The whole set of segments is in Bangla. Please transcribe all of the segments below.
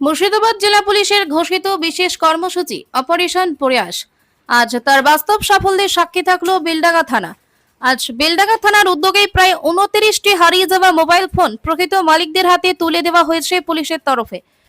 মুর্শিদাবাদ জেলা পুলিশের ঘোষিত বিশেষ কর্মসূচি অপারেশন প্রয়াস। আজ তার বাস্তব সাফল্যের সাক্ষী থাকল বেলডাঙ্গা থানা। আজ বেলডাঙ্গা থানার উদ্যোগে প্রায় উনত্রিশটি হারিয়ে যাওয়া মোবাইল ফোন প্রকৃত মালিকদের হাতে তুলে দেওয়া হয়েছে পুলিশের তরফে।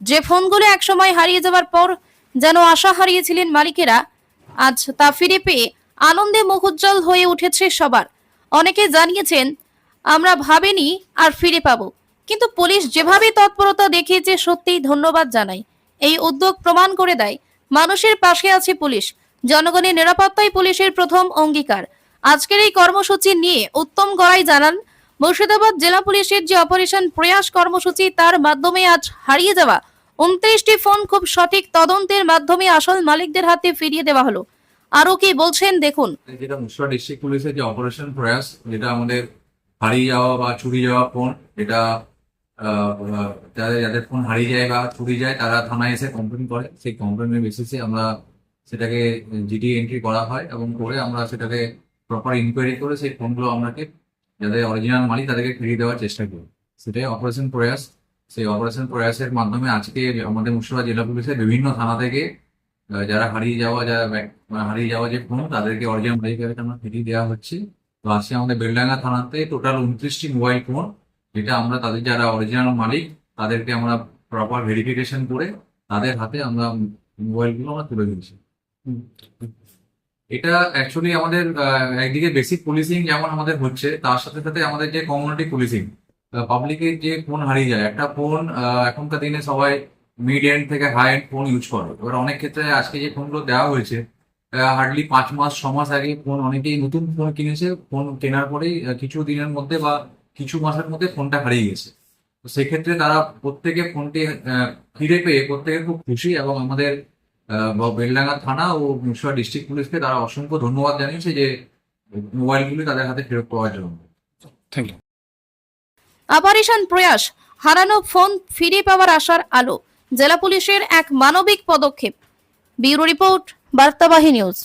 যে ফোনগুলো একসময় হারিয়ে যাওয়ার পর যেন আশা হারিয়েছিলেন মালিকেরা, আজ তা ফিরে পেয়ে আনন্দে মুখোজ্জ্বল হয়ে উঠেছে সবার। অনেকে জানিয়েছেন, আমরা ভাবিনি আর ফিরে পাবো। কিন্তু পুলিশ যেভাবে তৎপরতা দেখিয়েছে, সত্যিই ধন্যবাদ জানাই। এই উদ্যোগ প্রমাণ করে দেয়, মানুষের পাশে আছে পুলিশ। জনগণের নিরাপত্তাই পুলিশের প্রথম অঙ্গীকার। আজকের এই কর্মসূচি নিয়ে উত্তম গড়াই জানান মুর্শিদাবাদ জেলা পুলিশের যে অপারেশন প্রয়াস কর্মসূচি তার মাধ্যমে আজ হারিয়ে যাওয়া উনত্রিশটি ফোন খুব সঠিক তদন্তের মাধ্যমে আসল মালিকদের হাতে ফিরিয়ে দেওয়া হলো। আরও কি বলছেন? দেখুন। যেটা মুর্শিদাবাদ ডিস্ট্রিক্ট পুলিশের যে অপারেশন প্রয়াস যেটা আমাদের হারিয়ে যাওয়া বা চুরি যাওয়া ফোন আহ, যাদের যাদের ফোন হারিয়ে যায় বা চুরি যায় তারা থানায় এসে কমপ্লেন করে। সেই কমপ্লেনের বেসিসে আমরা সেটাকে জিডি এন্ট্রি করা হয় এবং করে আমরা সেটাকে প্রপার ইনকোয়ারি করে সেই ফোনগুলো আমাকে যাদের অরিজিনাল মালিক তাদেরকে ফিরিয়ে দেওয়ার চেষ্টা করি সেটাই অপারেশন প্রয়াস। সেই অপারেশন প্রয়াসের মাধ্যমে আজকে আমাদের মুর্শিদাবাদ জেলা পুলিশের বিভিন্ন থানা থেকে যারা হারিয়ে যাওয়া যারা মানে হারিয়ে যাওয়া যে ফোন তাদেরকে অরিজিনাল মালিকের আমরা ফিরিয়ে দেওয়া হচ্ছে। তো আজকে আমাদের বেলডাঙ্গা থানাতে টোটাল উনত্রিশটি মোবাইল ফোন যেটা আমরা তাদের যারা অরিজিনাল মালিক, তাদেরকে আমরা প্রপার ভেরিফিকেশন করে তাদের হাতে আমরা মোবাইলগুলো আমরা তুলে দিচ্ছি এটা অ্যাকচুয়ালি আমাদের একদিকে বেসিক পুলিশিং যেমন আমাদের হচ্ছে, তার সাথে সাথে আমাদের যে কমিউনিটি পুলিশিং পাবলিকের যে ফোন হারিয়ে যায়, একটা ফোন এখনকার দিনে সবাই মিড এন্ড থেকে হাই এন্ড ফোন ইউজ করে। এবার অনেক ক্ষেত্রে আজকে যে ফোনগুলো দেওয়া হয়েছে হার্ডলি পাঁচ মাস, ছ মাস আগে ফোন অনেকেই নতুন ফোন কিনেছে ফোন কেনার পরেই কিছু দিনের মধ্যে বা কিছু মাসের মধ্যে ফোনটা হারিয়ে গেছে। তো সেক্ষেত্রে তারা প্রত্যেকে ফোনটি ফিরে পেয়ে প্রত্যেকে খুব খুশি এবং আমাদের বেলডাঙ্গা থানা ও মুর্শিদাবাদ ডিস্ট্রিক্ট পুলিশকে তারা অসংখ্য ধন্যবাদ জানিয়েছে যে মোবাইলগুলি তাদের হাতে ফেরত পাওয়ার জন্য। থ্যাংক ইউ অপারেশন প্রয়াস হারানো ফোন ফিরে পাওয়ার আশার আলো জেলা পুলিশের এক মানবিক পদক্ষেপ। ব্যুরো রিপোর্ট বার্তাবাহী নিউজ।